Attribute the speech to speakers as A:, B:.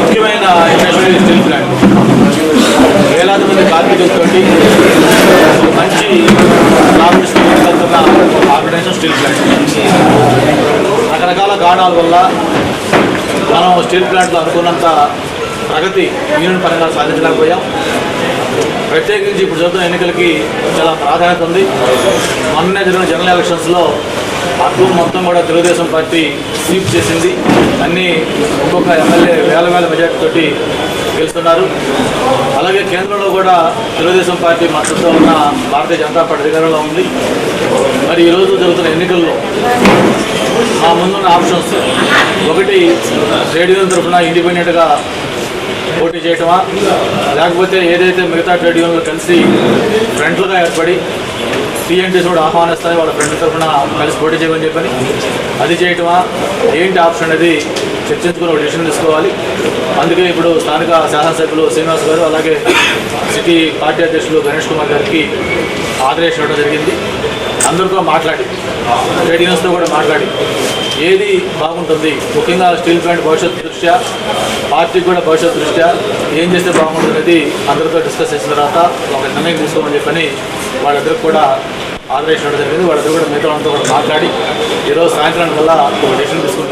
A: ముఖ్యమైన industry steel plant వేలాది మంది కార్మికులతోటి మంచి లాభం వెళ్తున్న ఆర్గనైజేషన్ స్టీల్ ప్లాంట్ రకరకాల కారణాల వల్ల మనం స్టీల్ ప్లాంట్లో అనుకున్నంత ప్రగతి యూనియన్ పరంగా సాధించలేకపోయాం. ప్రత్యేకించి ఇప్పుడు చదువుతున్న ఎన్నికలకి చాలా ప్రాధాన్యత ఉంది. మొన్నే జరిగిన జనరల్ ఎలక్షన్స్లో అటు మొత్తం కూడా తెలుగుదేశం పార్టీ స్వీప్ చేసింది. అన్ని ఒక్కొక్క ఎమ్మెల్యే వేల వేల మెజార్టీ తోటి గెలుస్తున్నారు. అలాగే కేంద్రంలో కూడా తెలుగుదేశం పార్టీ మద్దతుతో ఉన్న భారతీయ జనతా పార్టీ అధికారంలో ఉంది. మరి ఈరోజు జరుగుతున్న ఎన్నికల్లో మా ముందున్న ఆప్షన్స్ ఒకటి రేడియో తరఫున ఇండిపెండెంట్గా పోటీ చేయటమా? లేకపోతే ఏదైతే మిగతా ట్రేడ్ యూనియన్లు కలిసి ఫ్రంట్లుగా ఏర్పడి టీఎన్టీస్ కూడా ఆహ్వానిస్తాయి వాళ్ళ ఫ్రెండ్ తరఫున కలిసి పోటీ చేయమని చెప్పని అది చేయటమా? ఏంటి ఆప్షన్ అనేది చర్చించుకుని ఒక డిసిషన్ తీసుకోవాలి. అందుకే ఇప్పుడు స్థానిక శాసనసభ్యులు శ్రీనివాస్ గారు అలాగే సిటీ పార్టీ అధ్యక్షులు గణేష్ కుమార్ గారికి ఆదేశం ఇవ్వడం జరిగింది. అందరితో మాట్లాడి ట్రేడ్ యూనియన్స్తో కూడా మాట్లాడి ఏది బాగుంటుంది? ముఖ్యంగా స్టీల్ ప్లాంట్ భవిష్యత్తు దృష్ట్యా పార్టీకి కూడా భవిష్యత్తు దృష్ట్యా ఏం చేస్తే బాగుంటుంది అనేది అందరితో డిస్కస్ చేసిన తర్వాత ఒక నిర్ణయం తీసుకోమని చెప్పని వాళ్ళిద్దరికి కూడా ఆదరించడం జరిగింది. వాళ్ళిద్దరు కూడా మిగతా కూడా మాట్లాడి ఈరోజు సాయంత్రం కల్లా ఒక డెసిషన్ తీసుకుంటారు.